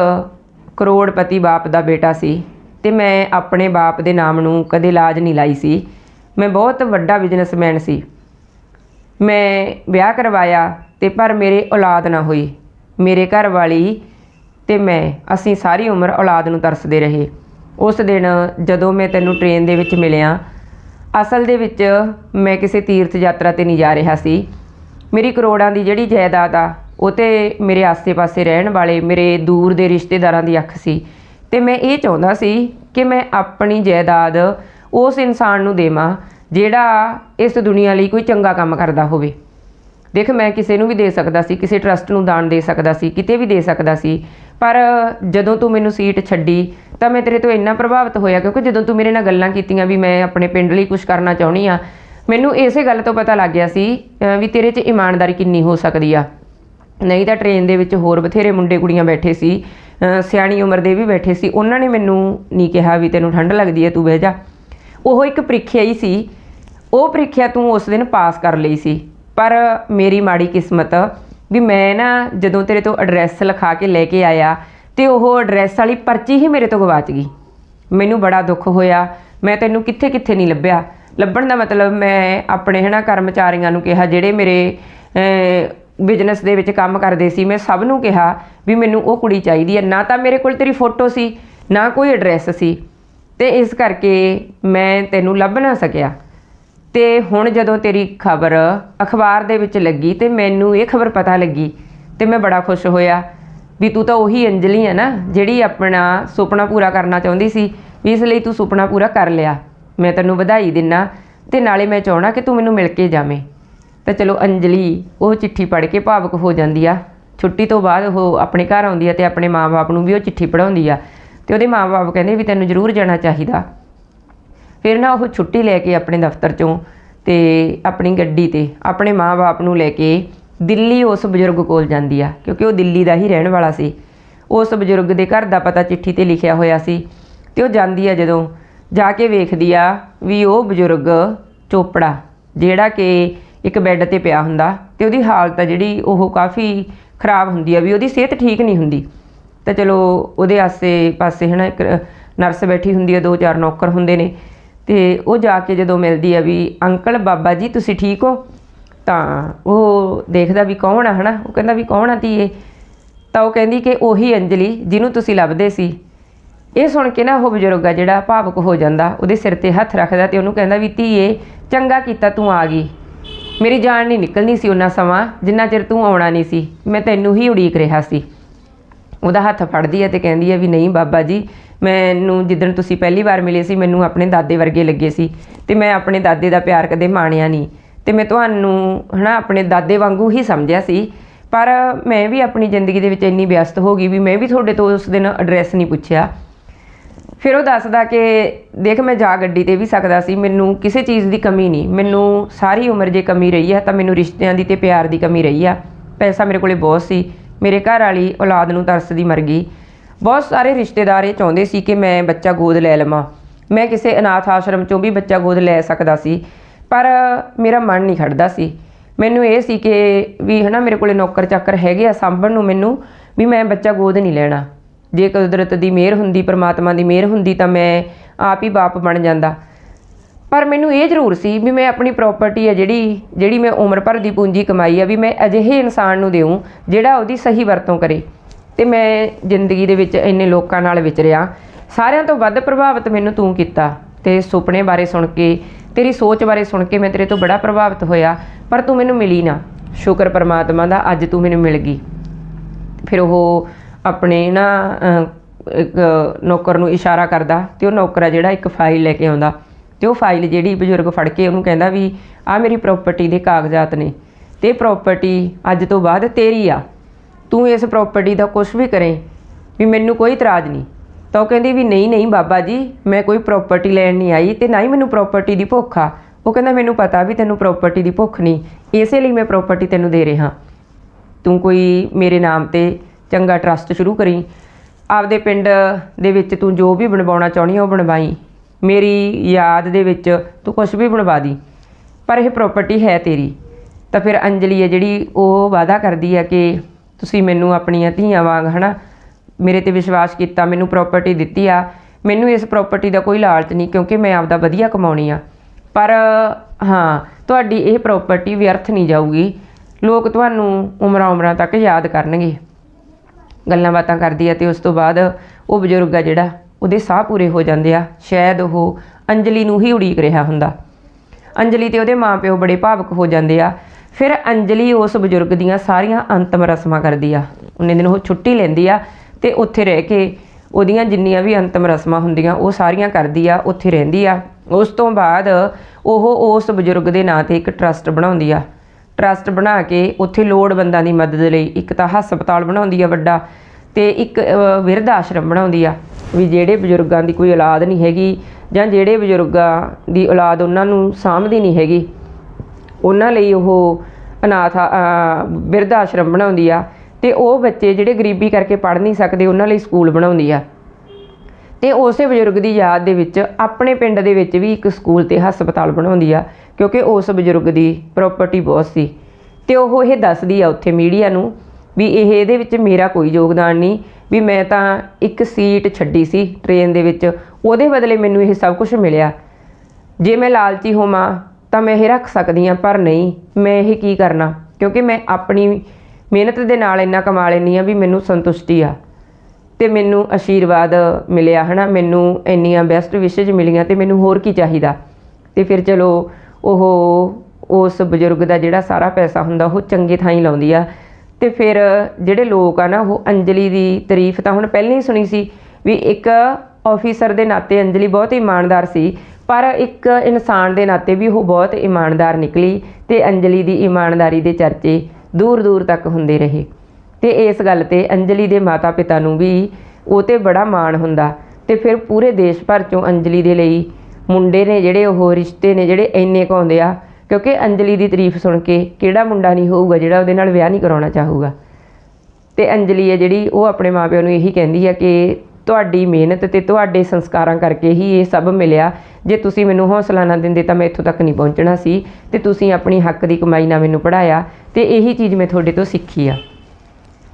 ਕਰੋੜਪਤੀ ਬਾਪ ਦਾ ਬੇਟਾ ਸੀ ਤੇ ਮੈਂ ਆਪਣੇ ਬਾਪ ਦੇ ਨਾਮ ਨੂੰ ਕਦੇ ਲਾਜ ਨਹੀਂ ਲਾਈ ਸੀ। ਮੈਂ ਬਹੁਤ ਵੱਡਾ ਬਿਜ਼ਨਸਮੈਨ ਸੀ। ਮੈਂ ਵਿਆਹ ਕਰਵਾਇਆ ਤੇ ਪਰ ਮੇਰੇ ਔਲਾਦ ਨਾ ਹੋਈ। ਮੇਰੇ ਘਰ ਵਾਲੀ ਤੇ ਮੈਂ, ਅਸੀਂ ਸਾਰੀ ਉਮਰ ਔਲਾਦ ਨੂੰ ਤਰਸਦੇ ਰਹੇ। ਉਸ ਦਿਨ ਜਦੋਂ ਮੈਂ ਤੈਨੂੰ ਟ੍ਰੇਨ ਦੇ ਵਿੱਚ ਮਿਲਿਆ ਅਸਲ ਦੇ ਵਿੱਚ ਮੈਂ ਕਿਸੇ ਤੀਰਥ ਯਾਤਰਾ ਤੇ ਨਹੀਂ ਜਾ ਰਿਹਾ ਸੀ। ਮੇਰੀ ਕਰੋੜਾਂ ਦੀ ਜਿਹੜੀ ਜਾਇਦਾਦ ਆ, ਉਹ ਤੇ ਮੇਰੇ ਆਸੇ-ਪਾਸੇ ਰਹਿਣ ਵਾਲੇ, ਮੇਰੇ ਦੂਰ ਦੇ ਰਿਸ਼ਤੇਦਾਰਾਂ ਦੀ ਅੱਖ ਸੀ। ਤੇ ਮੈਂ ਇਹ ਚਾਹੁੰਦਾ ਸੀ ਕਿ ਮੈਂ ਆਪਣੀ ਜਾਇਦਾਦ ਉਸ ਇਨਸਾਨ ਨੂੰ ਦੇਵਾਂ, ਜਿਹੜਾ ਇਸ ਦੁਨੀਆ ਲਈ ਕੋਈ ਚੰਗਾ ਕੰਮ ਕਰਦਾ ਹੋਵੇ। ਦੇਖ, ਮੈਂ ਕਿਸੇ ਨੂੰ ਵੀ ਦੇ ਸਕਦਾ ਸੀ, ਕਿਸੇ ਟਰਸਟ ਨੂੰ ਦਾਨ ਦੇ ਸਕਦਾ ਸੀ, ਕਿਤੇ ਵੀ ਦੇ ਸਕਦਾ ਸੀ ਪਰ ਜਦੋਂ ਤੂੰ ਮੈਨੂੰ ਸੀਟ ਛੱਡੀ, ਤਾਂ ਮੈਂ ਤੇਰੇ ਤੋਂ ਇੰਨਾ ਪ੍ਰਭਾਵਿਤ ਹੋਇਆ, ਕਿਉਂਕਿ ਜਦੋਂ ਤੂੰ ਮੇਰੇ ਨਾਲ ਗੱਲਾਂ ਕੀਤੀਆਂ ਵੀ ਮੈਂ ਆਪਣੇ ਪਿੰਡ ਲਈ ਕੁਝ ਕਰਨਾ ਚਾਹੁੰਦੀ ਆ ਮੈਨੂੰ ਇਸੇ ਗੱਲ ਤੋਂ ਪਤਾ ਲੱਗ ਗਿਆ ਸੀ ਵੀ ਤੇਰੇ 'ਚ ਇਮਾਨਦਾਰੀ ਕਿੰਨੀ ਹੋ ਸਕਦੀ ਆ। ਨਹੀਂ ਤਾਂ ਟ੍ਰੇਨ ਦੇ ਵਿੱਚ ਹੋਰ ਬਥੇਰੇ ਮੁੰਡੇ ਕੁੜੀਆਂ ਬੈਠੇ ਸੀ ਸਿਆਣੀ ਉਮਰ ਦੇ ਵੀ ਬੈਠੇ ਸੀ, ਉਹਨਾਂ ਨੇ ਮੈਨੂੰ ਨਹੀਂ ਕਿਹਾ ਵੀ ਤੈਨੂੰ ਠੰਡ ਲੱਗਦੀ ਹੈ, ਤੂੰ ਬਹਿ ਜਾ। ਉਹ ਇੱਕ ਪ੍ਰੀਖਿਆ ਹੀ ਸੀ, ਉਹ ਪ੍ਰੀਖਿਆ ਤੂੰ ਉਸ ਦਿਨ ਪਾਸ ਕਰ ਲਈ ਸੀ, ਪਰ ਮੇਰੀ ਮਾੜੀ ਕਿਸਮਤ ਵੀ ਮੈਂ ਨਾ ਜਦੋਂ ਤੇਰੇ ਤੋਂ ਐਡਰੈਸ ਲਿਖਾ ਕੇ ਲੈ ਕੇ ਆਇਆ ਤੇ ਉਹ ਐਡਰੈਸ ਵਾਲੀ ਪਰਚੀ ਹੀ ਮੇਰੇ ਤੋਂ ਗਵਾਚ ਗਈ। ਮੈਨੂੰ ਬੜਾ ਦੁੱਖ ਹੋਇਆ। ਮੈਂ ਤੈਨੂੰ ਕਿੱਥੇ ਕਿੱਥੇ ਨਹੀਂ ਲੱਭਿਆ। ਲੱਭਣ ਦਾ ਮਤਲਬ ਮੈਂ ਆਪਣੇ ਹਨਾ ਕਰਮਚਾਰੀਆਂ ਨੂੰ ਕਿਹਾ, ਜਿਹੜੇ ਮੇਰੇ ਬਿਜ਼ਨਸ ਦੇ ਵਿੱਚ ਕੰਮ ਕਰਦੇ ਸੀ, ਮੈਂ ਸਭ ਨੂੰ ਕਿਹਾ ਵੀ ਮੈਨੂੰ ਉਹ ਕੁੜੀ ਚਾਹੀਦੀ ਹੈ। ਨਾ ਤਾਂ ਮੇਰੇ ਕੋਲ ਤੇਰੀ ਫੋਟੋ ਸੀ, ਨਾ ਕੋਈ ਐਡਰੈਸ ਸੀ। ਤੇ ਇਸ ਕਰਕੇ ਮੈਂ ਤੈਨੂੰ ਲੱਭ ਨਾ ਸਕਿਆ। ਤੇ ਹੁਣ ਜਦੋਂ ਤੇਰੀ ਖਬਰ ਅਖਬਾਰ ਦੇ ਵਿੱਚ ਲੱਗੀ ਤੇ ਮੈਨੂੰ ਇਹ ਖਬਰ ਪਤਾ ਲੱਗੀ ਤੇ ਮੈਂ ਬੜਾ ਖੁਸ਼ ਹੋਇਆ ਵੀ ਤੂੰ ਤਾਂ ਉਹੀ ਅੰਜਲੀ ਹੈ ਨਾ ਜਿਹੜੀ ਆਪਣਾ ਸੁਪਨਾ ਪੂਰਾ ਕਰਨਾ ਚਾਹੁੰਦੀ ਸੀ, ਵੀ ਇਸ ਲਈ ਤੂੰ ਸੁਪਨਾ ਪੂਰਾ ਕਰ ਲਿਆ। ਮੈਂ ਤੈਨੂੰ ਵਧਾਈ ਦਿੰਨਾ ਤੇ ਨਾਲੇ ਮੈਂ ਚਾਹਣਾ ਕਿ ਤੂੰ ਮੈਨੂੰ ਮਿਲ ਕੇ ਜਾਵੇਂ। ਤਾਂ ਚਲੋ ਅੰਜਲੀ, ਉਹ ਚਿੱਠੀ ਪੜ੍ਹ ਕੇ ਭਾਵੁਕ ਹੋ ਜਾਂਦੀ ਆ। ਛੁੱਟੀ ਤੋਂ ਬਾਅਦ ਉਹ ਆਪਣੇ ਘਰ ਆਉਂਦੀ ਆ ਤੇ ਆਪਣੇ ਮਾਪੇ ਨੂੰ ਵੀ ਉਹ ਚਿੱਠੀ ਪੜਾਉਂਦੀ ਆ। ਤੇ ਉਹਦੇ ਮਾਪੇ ਕਹਿੰਦੇ ਵੀ ਤੈਨੂੰ ਜ਼ਰੂਰ ਜਾਣਾ ਚਾਹੀਦਾ। ਫਿਰ ਨਾ ਉਹ ਛੁੱਟੀ ਲੈ ਕੇ ਆਪਣੇ ਦਫ਼ਤਰ ਚੋਂ ਤੇ ਆਪਣੀ ਗੱਡੀ ਤੇ ਆਪਣੇ ਮਾਂ-ਬਾਪ ਨੂੰ ਲੈ ਕੇ ਦਿੱਲੀ ਉਸ ਬਜ਼ੁਰਗ ਕੋਲ ਜਾਂਦੀ ਆ, ਕਿਉਂਕਿ ਉਹ ਦਿੱਲੀ ਦਾ ਹੀ ਰਹਿਣ ਵਾਲਾ ਸੀ। ਉਸ ਬਜ਼ੁਰਗ ਦੇ ਘਰ ਦਾ ਪਤਾ ਚਿੱਠੀ ਤੇ ਲਿਖਿਆ ਹੋਇਆ ਸੀ ਤੇ ਉਹ ਜਾਂਦੀ ਆ ਜਦੋਂ ਜਾ ਕੇ ਵੇਖਦੀ ਆ ਵੀ ਉਹ ਬਜ਼ੁਰਗ ਚੋਪੜਾ, ਜਿਹੜਾ ਕਿ ਇੱਕ ਬੈੱਡ ਤੇ ਪਿਆ ਹੁੰਦਾ ਤੇ ਉਹਦੀ ਹਾਲਤ ਆ ਜਿਹੜੀ ਉਹ ਕਾਫੀ ਖਰਾਬ ਹੁੰਦੀ ਆ, ਵੀ ਉਹਦੀ ਸਿਹਤ ਠੀਕ ਨਹੀਂ ਹੁੰਦੀ। ਤਾਂ ਚਲੋ ਉਹਦੇ ਆਸੇ ਪਾਸੇ ਹਨਾ ਇੱਕ ਨਰਸ ਬੈਠੀ ਹੁੰਦੀ ਆ, ਦੋ ਚਾਰ ਨੌਕਰ ਹੁੰਦੇ ਨੇ। ਤੇ ਉਹ ਜਾ ਕੇ ਜਦੋਂ ਮਿਲਦੀ ਆ ਵੀ, ਅੰਕਲ, ਬਾਬਾ ਜੀ, ਤੁਸੀਂ ਠੀਕ ਹੋ? ਤਾਂ ਉਹ ਦੇਖਦਾ ਵੀ ਕੌਣ ਆ, ਹਨਾ? ਉਹ ਕਹਿੰਦਾ ਵੀ, ਕੌਣ ਆ ਧੀਏ? ਤਾਂ ਉਹ ਕਹਿੰਦੀ ਕਿ ਉਹੀ ਅੰਜਲੀ, ਜਿਹਨੂੰ ਤੁਸੀਂ ਲੱਭਦੇ ਸੀ। ਇਹ ਸੁਣ ਕੇ ਨਾ ਉਹ ਬਜ਼ੁਰਗ ਆ ਜਿਹੜਾ ਭਾਵੁਕ ਹੋ ਜਾਂਦਾ, ਉਹਦੇ ਸਿਰ ਤੇ ਹੱਥ ਰੱਖਦਾ ਤੇ ਉਹਨੂੰ ਕਹਿੰਦਾ ਵੀ, ਧੀਏ, ਚੰਗਾ ਕੀਤਾ ਤੂੰ ਆ ਗਈ। ਮੇਰੀ ਜਾਨ ਨਹੀਂ ਨਿਕਲਣੀ ਸੀ ਉਹਨਾਂ ਸਮਾਂ, ਜਿੰਨਾ ਚਿਰ ਤੂੰ ਆਉਣਾ ਨਹੀਂ ਸੀ। ਮੈਂ ਤੈਨੂੰ ਹੀ ਉਡੀਕ ਰਿਹਾ ਸੀ। ਉਹਦਾ ਹੱਥ ਫੜਦੀ ਹੈ ਤੇ ਕਹਿੰਦੀ ਹੈ ਵੀ ਨਹੀਂ ਬਾਬਾ ਜੀ, ਮੈਨੂੰ ਜਿੱਦਣ ਤੁਸੀਂ ਪਹਿਲੀ ਵਾਰ ਮਿਲੇ ਸੀ, ਮੈਨੂੰ ਆਪਣੇ ਦਾਦੇ ਵਰਗੇ ਲੱਗੇ ਸੀ ਤੇ ਮੈਂ ਆਪਣੇ ਦਾਦੇ ਦਾ ਪਿਆਰ ਕਦੇ ਮਾਣਿਆ ਨਹੀਂ ਤੇ ਮੈਂ ਤੁਹਾਨੂੰ ਹਨਾ ਆਪਣੇ ਦਾਦੇ ਵਾਂਗੂ ਹੀ ਸਮਝਿਆ ਸੀ, ਪਰ ਮੈਂ ਵੀ ਆਪਣੀ ਜ਼ਿੰਦਗੀ ਦੇ ਵਿੱਚ ਇੰਨੀ ਵਿਅਸਤ ਹੋ ਗਈ ਵੀ ਮੈਂ ਵੀ ਤੁਹਾਡੇ ਤੋਂ ਉਸ ਦਿਨ ਐਡਰੈਸ ਨਹੀਂ ਪੁੱਛਿਆ। ਫਿਰ ਉਹ ਦੱਸਦਾ ਕਿ ਦੇਖ ਮੈਂ ਜਾ ਗੱਡੀ ਤੇ ਵੀ ਸਕਦਾ ਸੀ, ਮੈਨੂੰ ਕਿਸੇ ਚੀਜ਼ ਦੀ ਕਮੀ ਨਹੀਂ, ਮੈਨੂੰ ਸਾਰੀ ਉਮਰ ਜੇ ਕਮੀ ਰਹੀ ਹੈ ਤਾਂ ਮੈਨੂੰ ਰਿਸ਼ਤਿਆਂ ਦੀ ਤੇ ਪਿਆਰ ਦੀ ਕਮੀ ਰਹੀ ਆ, ਪੈਸਾ ਮੇਰੇ ਕੋਲੇ ਬਹੁਤ ਸੀ ਮੇਰੇ ਘਰ ਵਾਲੀ ਔਲਾਦ ਨੂੰ ਤਰਸਦੀ ਮਰ ਗਈ। ਬਹੁਤ ਸਾਰੇ ਰਿਸ਼ਤੇਦਾਰ ਇਹ ਚਾਹੁੰਦੇ ਸੀ ਕਿ ਮੈਂ ਬੱਚਾ ਗੋਦ ਲੈ ਲਵਾਂ। ਮੈਂ ਕਿਸੇ ਅਨਾਥ ਆਸ਼ਰਮ ਚੋਂ ਵੀ ਬੱਚਾ ਗੋਦ ਲੈ ਸਕਦਾ ਸੀ, ਪਰ ਮੇਰਾ ਮਨ ਨਹੀਂ ਖੜਦਾ ਸੀ। ਮੈਨੂੰ ਇਹ ਸੀ ਕਿ ਵੀ ਹਨਾ, ਮੇਰੇ ਕੋਲੇ ਨੌਕਰ ਚਾਕਰ ਹੈਗੇ ਆ, ਸਾਂਭਣ ਨੂੰ ਮੈਨੂੰ ਵੀ ਮੈਂ ਬੱਚਾ ਗੋਦ ਨਹੀਂ ਲੈਣਾ। ਜੇ ਕੁਦਰਤ ਦੀ ਮਿਹਰ ਹੁੰਦੀ, ਪਰਮਾਤਮਾ ਦੀ ਮਿਹਰ ਹੁੰਦੀ ਤਾਂ ਮੈਂ ਆਪ ਹੀ ਬਾਪ ਬਣ ਜਾਂਦਾ। ਪਰ ਮੈਨੂੰ ਇਹ ਜ਼ਰੂਰ ਸੀ ਵੀ ਮੈਂ ਆਪਣੀ ਪ੍ਰਾਪਰਟੀ ਹੈ ਜਿਹੜੀ ਜਿਹੜੀ ਮੈਂ ਉਮਰ ਭਰ ਦੀ ਪੂੰਜੀ ਕਮਾਈ ਆ ਵੀ ਮੈਂ ਅਜਿਹੇ ਇਨਸਾਨ ਨੂੰ ਦੇਵਾਂ ਜਿਹੜਾ ਉਹਦੀ ਸਹੀ ਵਰਤੋਂ ਕਰੇ। ਤੇ ਮੈਂ ਜ਼ਿੰਦਗੀ ਦੇ ਵਿੱਚ ਇੰਨੇ ਲੋਕਾਂ ਨਾਲ ਵਿਚਰਿਆ। ਸਾਰਿਆਂ ਤੋਂ ਵੱਧ ਪ੍ਰਭਾਵਿਤ ਮੈਨੂੰ ਤੂੰ ਕੀਤਾ। ਤੇਰੇ ਸੁਪਨੇ ਬਾਰੇ ਸੁਣ ਕੇ, ਤੇਰੀ ਸੋਚ ਬਾਰੇ ਸੁਣ ਕੇ ਮੈਂ ਤੇਰੇ ਤੋਂ ਬੜਾ ਪ੍ਰਭਾਵਿਤ ਹੋਇਆ, ਪਰ ਤੂੰ ਮੈਨੂੰ ਮਿਲੀ ਨਾ। ਸ਼ੁਕਰ ਪਰਮਾਤਮਾ ਦਾ ਅੱਜ ਤੂੰ ਮੈਨੂੰ ਮਿਲ ਗਈ। ਫਿਰ ਉਹ ਆਪਣੇ ਨਾ ਇੱਕ ਨੌਕਰ ਨੂੰ ਇਸ਼ਾਰਾ ਕਰਦਾ ਤੇ ਉਹ ਨੌਕਰ ਆ ਜਿਹੜਾ ਇੱਕ ਫਾਈਲ ਲੈ ਕੇ ਆਉਂਦਾ। ਤੇ ਉਹ ਫਾਈਲ ਜਿਹੜੀ ਬਜ਼ੁਰਗ ਫੜ ਕੇ ਉਹਨੂੰ ਕਹਿੰਦਾ ਵੀ ਆ ਮੇਰੀ ਪ੍ਰਾਪਰਟੀ ਦੇ ਕਾਗਜ਼ਾਤ ਨੇ ਤੇ ਪ੍ਰਾਪਰਟੀ ਅੱਜ ਤੋਂ ਬਾਅਦ ਤੇਰੀ ਆ। ਤੂੰ ਇਸ ਪ੍ਰਾਪਰਟੀ ਦਾ ਕੁਝ ਵੀ ਕਰੇ ਵੀ ਮੈਨੂੰ ਕੋਈ ਇਤਰਾਜ਼ ਨਹੀਂ। ਤਾਂ ਉਹ ਕਹਿੰਦੀ ਵੀ ਨਹੀਂ ਨਹੀਂ ਬਾਬਾ ਜੀ, ਮੈਂ ਕੋਈ ਪ੍ਰਾਪਰਟੀ ਲੈਣ ਨਹੀਂ ਆਈ ਤੇ ਨਾ ਹੀ ਮੈਨੂੰ ਪ੍ਰਾਪਰਟੀ ਦੀ ਭੁੱਖ ਆ। ਉਹ ਕਹਿੰਦਾ ਮੈਨੂੰ ਪਤਾ ਵੀ ਤੈਨੂੰ ਪ੍ਰਾਪਰਟੀ ਦੀ ਭੁੱਖ ਨਹੀਂ, ਇਸੇ ਲਈ ਮੈਂ ਪ੍ਰਾਪਰਟੀ ਤੈਨੂੰ ਦੇ ਰਿਹਾ। ਤੂੰ ਕੋਈ ਮੇਰੇ ਨਾਮ ਤੇ ਚੰਗਾ ਟਰਸਟ ਸ਼ੁਰੂ ਕਰੀ। ਆਪਦੇ ਪਿੰਡ ਦੇ ਵਿੱਚ ਤੂੰ ਜੋ ਵੀ ਬਣਵਾਉਣਾ ਚਾਹਣੀ ਉਹ ਬਣਵਾਈ। ਮੇਰੀ ਯਾਦ ਦੇ ਵਿੱਚ ਤੂੰ ਕੁਝ ਵੀ ਬਣਵਾ ਦੀ, ਪਰ ਇਹ ਪ੍ਰਾਪਰਟੀ ਹੈ ਤੇਰੀ। ਤਾਂ ਫਿਰ ਅੰਜਲੀ ਹੈ ਜਿਹੜੀ ਉਹ ਵਾਅਦਾ ਕਰਦੀ ਹੈ ਕਿ ਤੁਸੀਂ ਮੈਨੂੰ ਆਪਣੀਆਂ ਧੀਆਂ ਵਾਂਗ, ਹਨਾ, ਮੇਰੇ ਤੇ ਵਿਸ਼ਵਾਸ ਕੀਤਾ, ਮੈਨੂੰ ਪ੍ਰਾਪਰਟੀ ਦਿੱਤੀ ਆ। ਮੈਨੂੰ ਇਸ ਪ੍ਰਾਪਰਟੀ ਦਾ ਕੋਈ ਲਾਲਚ ਨਹੀਂ, ਕਿਉਂਕਿ ਮੈਂ ਆਪਦਾ ਵਧੀਆ ਕਮਾਉਣੀ ਆ। ਪਰ, ਹਾਂ, ਤੁਹਾਡੀ ਇਹ ਪ੍ਰਾਪਰਟੀ ਵਿਅਰਥ ਨਹੀਂ ਜਾਊਗੀ। ਲੋਕ ਤੁਹਾਨੂੰ ਉਮਰਾਂ ਉਮਰਾਂ ਤੱਕ ਯਾਦ ਕਰਨਗੇ। ਗੱਲਾਂ ਬਾਤਾਂ ਕਰਦੀ ਆ ਤੇ ਉਸ ਤੋਂ ਬਾਅਦ ਉਹ ਬਜ਼ੁਰਗ ਆ ਜਿਹੜਾ ਉਹਦੇ ਸਾਹ ਪੂਰੇ ਹੋ ਜਾਂਦੇ ਆ ਸ਼ਾਇਦ ਉਹ ਅੰਜਲੀ ਨੂੰ ਹੀ ਉਡੀਕ ਰਿਹਾ ਹੁੰਦਾ। ਅੰਜਲੀ ਤੇ ਉਹਦੇ ਮਾਪਿਓ ਬੜੇ ਭਾਵਕ ਹੋ ਜਾਂਦੇ ਆ। ਫਿਰ ਅੰਜਲੀ ਉਸ ਬਜ਼ੁਰਗ ਦੀਆਂ ਸਾਰੀਆਂ ਅੰਤਮ ਰਸਮਾਂ ਕਰਦੀ ਆ। ਉਹਨੇ ਦਿਨ ਉਹ ਛੁੱਟੀ ਲੈਂਦੀ ਆ ਤੇ ਉੱਥੇ ਰਹਿ ਕੇ ਉਹਦੀਆਂ ਜਿੰਨੀਆਂ ਵੀ ਅੰਤਮ ਰਸਮਾਂ ਹੁੰਦੀਆਂ ਉਹ ਸਾਰੀਆਂ ਕਰਦੀ ਆ ਉੱਥੇ ਰਹਿੰਦੀ ਆ। ਉਸ ਤੋਂ ਬਾਅਦ ਉਹ ਉਸ ਬਜ਼ੁਰਗ ਦੇ ਨਾਂ ਤੇ ਇੱਕ ਟਰਸਟ ਬਣਾਉਂਦੀ ਆ। ਟਰਸਟ ਬਣਾ ਕੇ ਉੱਥੇ ਲੋੜਵੰਦਾਂ ਦੀ ਮਦਦ ਲਈ ਇੱਕ ਤਾਂ ਹਸਪਤਾਲ ਬਣਾਉਂਦੀ ਆ ਵੱਡਾ ਤੇ ਇੱਕ ਅ, ਆਸ਼ਰਮ ਬਣਾਉਂਦੀ ਆ। ਵੀ ਜਿਹੜੇ ਬਜ਼ੁਰਗਾਂ ਦੀ ਕੋਈ ਔਲਾਦ ਨਹੀਂ ਹੈਗੀ ਜਾਂ ਜਿਹੜੇ ਬਜ਼ੁਰਗਾਂ ਦੀ ਔਲਾਦ ਉਹਨਾਂ ਨੂੰ ਸਾਂਭਦੀ ਨਹੀਂ ਹੈਗੀ, ਉਹਨਾਂ ਲਈ ਉਹ ਅਨਾਥ ਬਿਰਧ ਆਸ਼ਰਮ ਬਣਾਉਂਦੀ ਆ ਤੇ ਉਹ ਬੱਚੇ ਜਿਹੜੇ ਗਰੀਬੀ ਕਰਕੇ ਪੜ੍ਹ ਨਹੀਂ ਸਕਦੇ ਉਹਨਾਂ ਲਈ ਸਕੂਲ ਬਣਾਉਂਦੀ ਆ। ਤੇ ਉਸੇ ਬਜ਼ੁਰਗ ਦੀ ਯਾਦ ਦੇ ਵਿੱਚ ਆਪਣੇ ਪਿੰਡ ਦੇ ਵਿੱਚ ਵੀ ਇੱਕ ਸਕੂਲ ਤੇ ਹਸਪਤਾਲ ਬਣਾਉਂਦੀ ਆ, ਕਿਉਂਕਿ ਉਸ ਬਜ਼ੁਰਗ ਦੀ ਪ੍ਰਾਪਰਟੀ ਬਹੁਤ ਸੀ। ਤੇ ਉਹ ਇਹ ਦੱਸਦੀ ਆ ਉੱਥੇ ਮੀਡੀਆ ਨੂੰ ਵੀ ਇਹ ਇਹਦੇ ਵਿੱਚ ਮੇਰਾ ਕੋਈ ਯੋਗਦਾਨ ਨਹੀਂ, ਵੀ ਮੈਂ ਤਾਂ ਇੱਕ ਸੀਟ ਛੱਡੀ ਸੀ ਟ੍ਰੇਨ ਦੇ ਵਿੱਚ, ਉਹਦੇ ਬਦਲੇ ਮੈਨੂੰ ਇਹ ਸਭ ਕੁਝ ਮਿਲਿਆ। ਜੇ ਮੈਂ ਲਾਲਚੀ ਹੋਵਾਂ, ਤਾਂ ਮੈਂ ਇਹ ਰੱਖ ਸਕਦੀ ਹਾਂ, ਪਰ ਨਹੀਂ, ਮੈਂ ਇਹ ਕੀ ਕਰਨਾ? ਕਿਉਂਕਿ ਮੈਂ ਆਪਣੀ ਮਿਹਨਤ ਦੇ ਨਾਲ ਇੰਨਾ ਕਮਾ ਲੈਂਦੀ ਆ ਵੀ ਮੈਨੂੰ ਸੰਤੁਸ਼ਟੀ ਆ। ਤੇ ਮੈਨੂੰ ਆਸ਼ੀਰਵਾਦ ਮਿਲਿਆ, ਹਨਾ? ਮੈਨੂੰ ਇੰਨੀਆਂ ਬੈਸਟ ਵਿਸ਼ੇਜ ਮਿਲੀਆਂ ਤੇ ਮੈਨੂੰ ਹੋਰ ਕੀ ਚਾਹੀਦਾ? ਤੇ ਫਿਰ ਚਲੋ, ਉਹ, ਉਸ ਬਜ਼ੁਰਗ ਦਾ ਜਿਹੜਾ ਸਾਰਾ ਪੈਸਾ ਹੁੰਦਾ, ਉਹ ਚੰਗੇ ਥਾਂ ਹੀ ਲਾਉਂਦੀ ਆ। ਤੇ ਫਿਰ ਜਿਹੜੇ ਲੋਕ ਆ ਨਾ, ਉਹ ਅੰਜਲੀ ਦੀ ਤਾਰੀਫ ਤਾਂ ਹੁਣ ਪਹਿਲਾਂ ਹੀ ਸੁਣੀ ਸੀ ਵੀ ਇੱਕ ਆਫੀਸਰ ਦੇ ਨਾਤੇ ਅੰਜਲੀ ਬਹੁਤ ਇਮਾਨਦਾਰ ਸੀ, ਪਰ ਇੱਕ ਇਨਸਾਨ ਦੇ ਨਾਤੇ ਵੀ ਉਹ ਬਹੁਤ ਇਮਾਨਦਾਰ ਨਿਕਲੀ ਤੇ ਅੰਜਲੀ ਦੀ ਇਮਾਨਦਾਰੀ ਦੇ ਚਰਚੇ ਦੂਰ ਦੂਰ ਤੱਕ ਹੁੰਦੇ ਰਹੇ। ਤੇ ਇਸ ਗੱਲ ਤੇ ਅੰਜਲੀ ਦੇ ਮਾਤਾ-ਪਿਤਾ ਨੂੰ ਵੀ ਉਹ ਤੇ ਬੜਾ ਮਾਣ ਹੁੰਦਾ। ਤੇ ਫਿਰ ਪੂਰੇ ਦੇਸ਼ ਭਰ ਚੋਂ ਅੰਜਲੀ ਦੇ ਲਈ ਮੁੰਡੇ ਨੇ ਜਿਹੜੇ ਉਹ ਰਿਸ਼ਤੇ ਨੇ ਜਿਹੜੇ ਇੰਨੇ ਕੁ ਆਉਂਦੇ ਆ ਕਿਉਂਕਿ ਅੰਜਲੀ ਦੀ ਤਾਰੀਫ ਸੁਣ ਕੇ ਕਿਹੜਾ ਮੁੰਡਾ ਨਹੀਂ ਹੋਊਗਾ ਜਿਹੜਾ ਉਹਦੇ ਨਾਲ ਵਿਆਹ ਨਹੀਂ ਕਰਾਉਣਾ ਚਾਹੂਗਾ। ਤੇ ਅੰਜਲੀ ਹੈ ਜਿਹੜੀ, ਉਹ ਆਪਣੇ ਮਾਪਿਆਂ ਨੂੰ ਇਹੀ ਕਹਿੰਦੀ ਆ ਕਿ ਤੁਹਾਡੀ ਮਿਹਨਤ ਤੇ ਤੁਹਾਡੇ ਸੰਸਕਾਰਾਂ ਕਰਕੇ ਹੀ ਇਹ ਸਭ ਮਿਲਿਆ। ਜੇ ਤੁਸੀਂ ਮੈਨੂੰ ਹੌਸਲਾ ਨਾ ਦਿੰਦੇ ਤਾਂ ਮੈਂ ਇੱਥੋਂ ਤੱਕ ਨਹੀਂ ਪਹੁੰਚਣਾ ਸੀ ਤੇ ਤੁਸੀਂ ਆਪਣੀ ਹੱਕ ਦੀ ਕਮਾਈ ਨਾਲ ਮੈਨੂੰ ਪੜਾਇਆ ਤੇ ਇਹੀ ਚੀਜ਼ ਮੈਂ ਤੁਹਾਡੇ ਤੋਂ ਸਿੱਖੀ ਆ।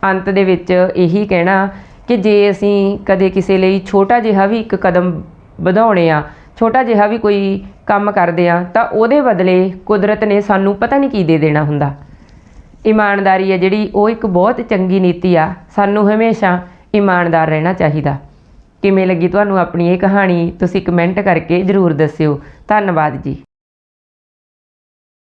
ਅੰਤ ਦੇ ਵਿੱਚ ਇਹੀ ਕਹਿਣਾ ਕਿ ਜੇ ਅਸੀਂ ਕਦੇ ਕਿਸੇ ਲਈ ਛੋਟਾ ਜਿਹਾ ਵੀ ਇੱਕ ਕਦਮ ਵਧਾਉਣੇ ਆ ਛੋਟਾ ਜਿਹਾ ਵੀ ਕੋਈ ਕੰਮ ਕਰਦੇ ਆ, ਤਾਂ ਉਹਦੇ ਬਦਲੇ ਕੁਦਰਤ ਨੇ ਸਾਨੂੰ ਪਤਾ ਨਹੀਂ ਕੀ ਦੇ ਦੇਣਾ ਹੁੰਦਾ। ਇਮਾਨਦਾਰੀ ਹੈ ਜਿਹੜੀ, ਉਹ ਇੱਕ ਬਹੁਤ ਚੰਗੀ ਨੀਤੀ ਆ। ਸਾਨੂੰ ਹਮੇਸ਼ਾ ਇਮਾਨਦਾਰ ਰਹਿਣਾ ਚਾਹੀਦਾ। ਕਿਵੇਂ ਲੱਗੀ ਤੁਹਾਨੂੰ ਆਪਣੀ ਇਹ ਕਹਾਣੀ? ਤੁਸੀਂ ਕਮੈਂਟ ਕਰਕੇ ਜ਼ਰੂਰ ਦੱਸਿਓ। ਧੰਨਵਾਦ ਜੀ।